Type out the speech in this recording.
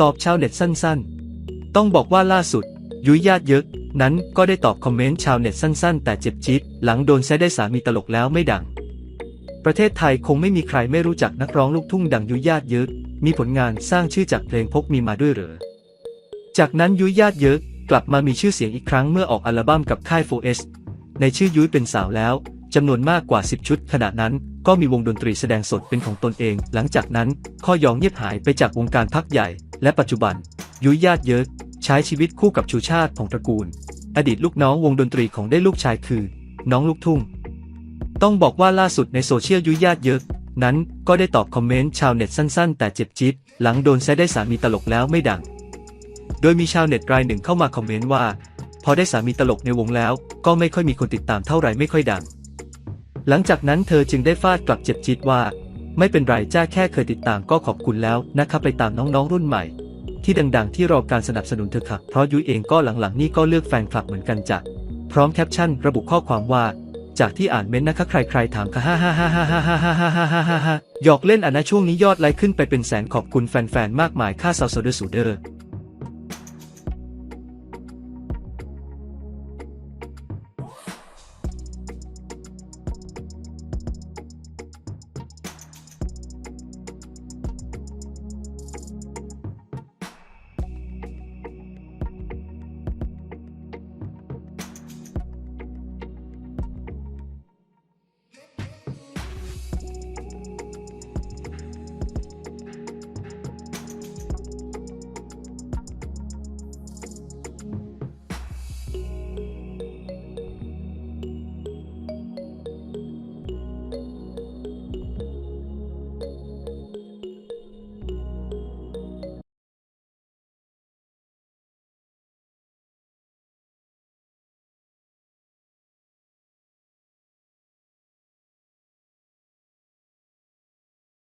ตอบชาวเน็ตสั้นๆ ต้องบอกว่าล่าสุด ยุ้ยญาติเยอะนั้นก็ได้ตอบคอมเมนต์ชาวเน็ตสั้นๆ แต่เจ็บจี๊ดหลังโดนแซได้สามีตลกแล้วไม่ดัง ประเทศไทยคงไม่มีใครไม่รู้จักนักร้องลูกทุ่งดังยุ้ยญาติเยอะมีผลงานสร้างชื่อจากเพลงพกมีมาด้วยเหรอ จากนั้นยุ้ยญาติเยอะกลับมามีชื่อเสียงอีกครั้งเมื่อออกอัลบั้มกับค่าย 4S ในชื่อยุ้ยเป็นสาวแล้วจำนวนมากกว่า 10 ชุด ขณะนั้นก็มีวงดนตรีแสดงสดเป็นของตนเอง หลังจากนั้นข้อยองเงียบหายไปจากวงการพักใหญ่ และปัจจุบัน ยุ้ยญาติเยอะใช้ชีวิตคู่กับชูชาติของตระกูล อดีตลูกน้องวงดนตรีของได้ลูกชายคือ น้องลูกทุ่ง ต้องบอกว่าล่าสุดในโซเชียลยุ้ยญาติเยอะนั้นก็ได้ตอบคอมเมนต์ชาวเน็ตสั้น ๆ แต่เจ็บจี๊ดหลังโดนแซได้สามีตลกแล้วไม่ดัง โดยมีชาวเน็ตรายหนึ่งเข้ามาคอมเมนต์ว่า พอได้สามีตลกในวงแล้ว ก็ไม่ค่อยมีคนติดตามเท่าไหร่ไม่ค่อยดัง หลังจากนั้นเธอจึงได้ฟาดกลับเจ็บจี๊ดว่า ไม่เป็นไรจ้าแค่เคยติดตามก็ขอบคุณแล้วนะครับไปตามน้องๆรุ่นใหม่ ที่ดังๆที่รอการสนับสนุนเธอค่ะ เพราะยุ้ยเองก็หลังๆนี่ก็เลือกแฟนคลับเหมือนกันจ้ะพร้อมแคปชั่น ระบุข้อความว่า จากที่อ่านเม้นต์นะคะใครๆถามค่ะฮ่าฮ่าฮ่าฮ่าฮ่าฮ่าฮ่าฮ่าฮ่าฮ่าฮ่าหยอกเล่นอะนะช่วงนี้ยอดไลค์ขึ้นไปเป็นแสนขอบคุณแฟนๆมากมายค่าซาวโซเดอร์สูเดอร์